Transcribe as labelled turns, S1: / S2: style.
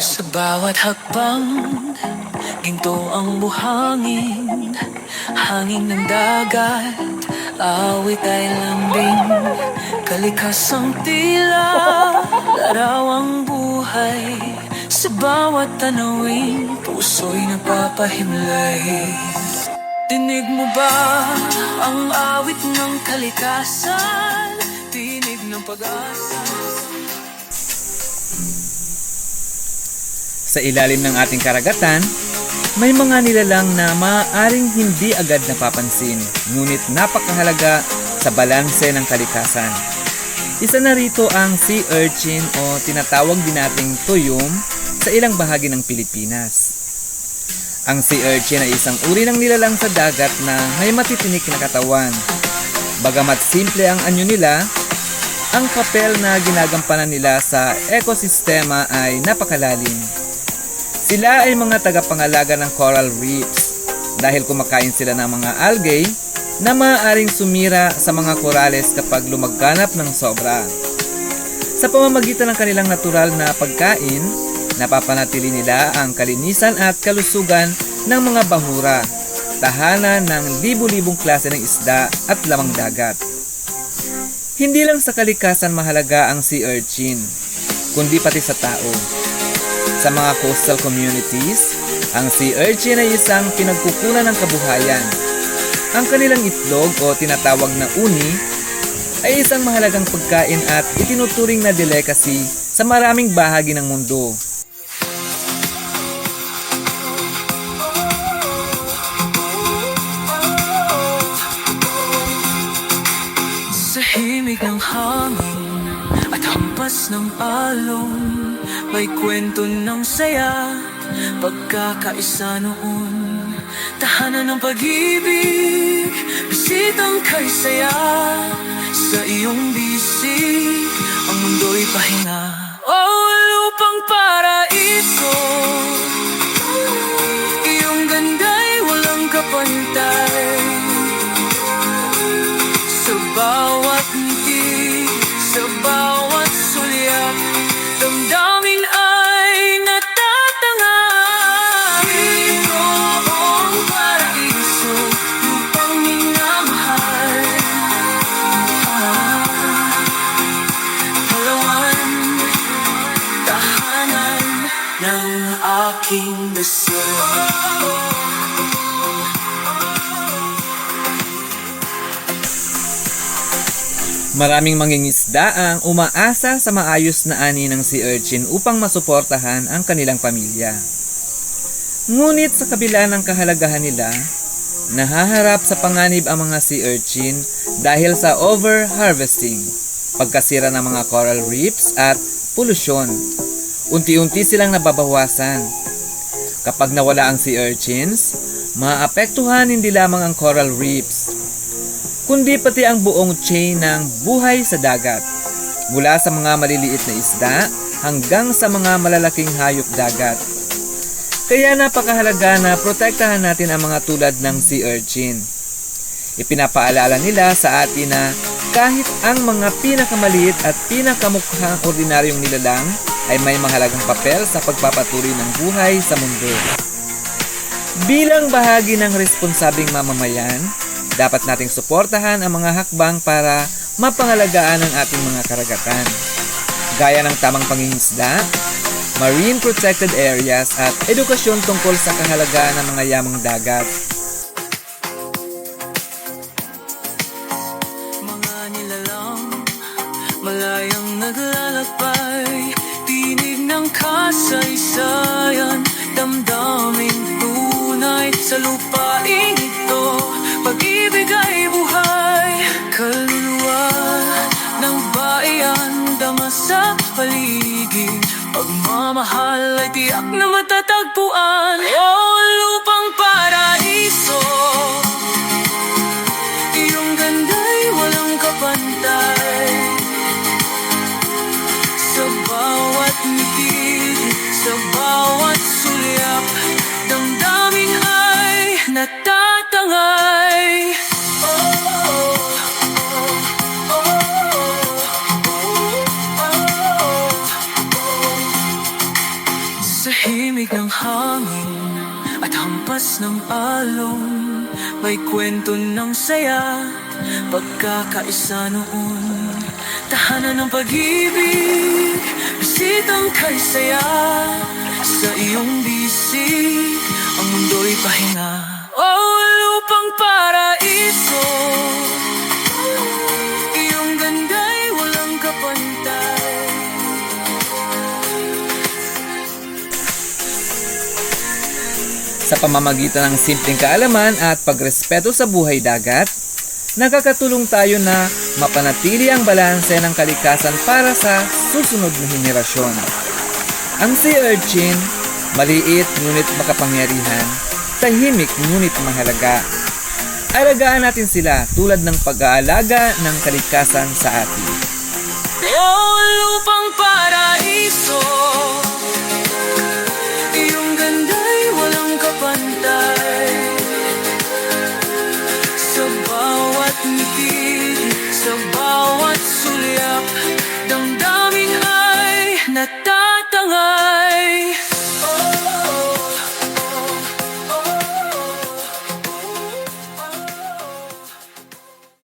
S1: Sa bawat hakbang Ginto ang buhangin. Hangin ng dagat Awit ay lambing. Kalikasang tila Larawang buhay. Sa bawat tanawin Puso'y napapahimlay Dinig mo ba ang awit ng kalikasan? Tinig ng pag-asa
S2: Sa ilalim ng ating karagatan, may mga nilalang na maaaring hindi agad napapansin, ngunit napakahalaga sa balanse ng kalikasan. Isa na rito ang sea urchin o tinatawag din nating tuyom sa ilang bahagi ng Pilipinas. Ang sea urchin ay isang uri ng nilalang sa dagat na may matitinik na katawan. Bagamat simple ang anyo nila, ang papel na ginagampanan nila sa ekosistema ay napakalalim. Sila ay mga tagapangalaga ng coral reefs dahil kumakain sila ng mga algae na maaaring sumira sa mga korales kapag lumaganap ng sobra. Sa pamamagitan ng kanilang natural na pagkain, napapanatili nila ang kalinisan at kalusugan ng mga bahura, tahanan ng libu-libong klase ng isda at lamang dagat. Hindi lang sa kalikasan mahalaga ang sea urchin, kundi pati sa tao. Sa mga coastal communities, ang sea urchin ay isang pinagkukunan ng kabuhayan. Ang kanilang itlog o tinatawag na uni ay isang mahalagang pagkain at itinuturing na delicacy sa maraming bahagi ng mundo.
S1: Sa himig ng hangin at hampas ng alon. May kwento ng saya, pagkakaisa noon. Tahanan ng pag-ibig, bisitang kay saya. Sa iyong bisig, ang mundo'y pahinga. Oh, lupang paraiso aking dasal
S2: Maraming mangingisda ang umaasa sa maayos na ani ng sea urchin upang masuportahan ang kanilang pamilya. Ngunit sa kabila ng kahalagahan nila, nahaharap sa panganib ang mga sea urchin dahil sa over-harvesting, pagkasira ng mga coral reefs at polusyon. Unti-unti silang nababawasan. Kapag nawala ang sea urchins, maapektuhan hindi lamang ang coral reefs, kundi pati ang buong chain ng buhay sa dagat. Mula sa mga maliliit na isda hanggang sa mga malalaking hayop dagat. Kaya napakahalaga na protektahan natin ang mga tulad ng sea urchin. Ipinapaalala nila sa atin na kahit ang mga pinakamaliit at pinakamukhang ordinaryong nilalang ay may mahalagang papel sa pagpapatuloy ng buhay sa mundo. Bilang bahagi ng responsabing mamamayan, dapat nating suportahan ang mga hakbang para mapangalagaan ang ating mga karagatan. Gaya ng tamang pangingisda, marine protected areas at edukasyon tungkol sa kahalagaan ng mga yamang dagat.
S1: Mga nilalang Malayang naglalakbay ng kasaysayan. Damdamin tunay Sa lupaing ito. Pag-ibig ay buhay Kaluluwa ng bayan Dama sa paligid. Pagmamahal ay tiyak na matatagpuan. Oh, Sa bawat sulyap Damdamin ay natatangay. Sa himig ng hangin At hampas ng alon may kwento ng saya Pagkakaisa noon. Tahanan ng pag-ibig Bisitang kay saya. Sa iyong bisig Ang mundo'y pahinga. Oh, lupang paraiso
S2: pamamagitan ng simpleng kaalaman at pagrespeto sa buhay dagat, nakakatulong tayo na mapanatili ang balanse ng kalikasan para sa susunod na henerasyon. Ang sea urchin, maliit ngunit makapangyarihan, tahimik ngunit mahalaga. Alagaan natin sila tulad ng pag-aalaga ng kalikasan sa atin.
S1: Oh, lupang paraiso